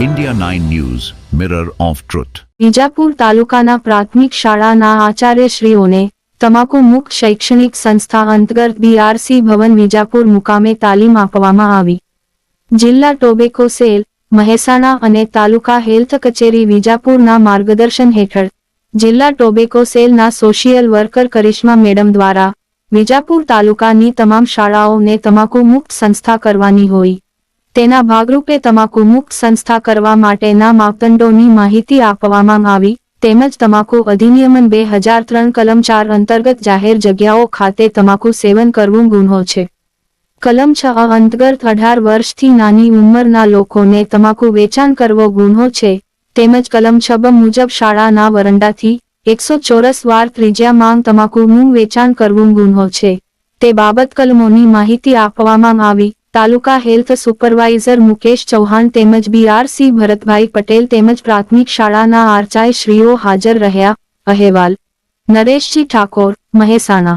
India 9 News, Mirror of Truth. Vijapur તાલુકાના પ્રાથમિક શાળાના આચાર્યશ્રીઓને તમાકુ મુક્ત શૈક્ષણિક સંસ્થા અંતર્ગત બીઆરસી ભવન વિજાપુર મુકામે તાલીમ આપવામાં આવી જિલ્લા ટોબેકો સેલ મહેસાણા અને તાલુકા હેલ્થ કચેરી વિજાપુરના માર્ગદર્શન હેઠળ જિલ્લા ટોબેકો સેલના સોશિયલ વર્કર કરિશ્મા મેડમ દ્વારા વિજાપુર તાલુકાની તમામ શાળાઓને તમાકુ મુક્ત સંસ્થા કરવાની હોય તેના ભાગરૂપે તમાકુ મુક્ત સંસ્થા કરવા માટેના માપદંડોની માહિતી આપવામાં આવી, તેમજ તમાકુ અધિનિયમન બે હજાર ત્રણ કલમ ચાર અંતર્ગત જાહેર જગ્યાઓ ખાતે તમાકુ સેવન કરવું ગુન્હો છે. કલમ છ અંતર્ગત અઢાર વર્ષથી નાની ઉંમરના લોકોને તમાકુ વેચાણ કરવો ગુન્હો છે, તેમજ કલમ છ મુજબ શાળાના વરંડાથી એકસો ચોરસ વાર ત્રિજ્યા માંગ તમાકુનું વેચાણ કરવું ગુનો છે. તે બાબત કલમોની માહિતી આપવામાં આવી તાલુકા હેલ્થ સુપરવાઇઝર મુકેશ ચૌહાણ તેમજ બીઆરસી ભરતભાઈ પટેલ તેમજ પ્રાથમિક શાળાના આરચાઈ શ્રીઓ હાજર રહ્યા અહેવાલ. નરેશજી ઠાકોર, મહેસાણા.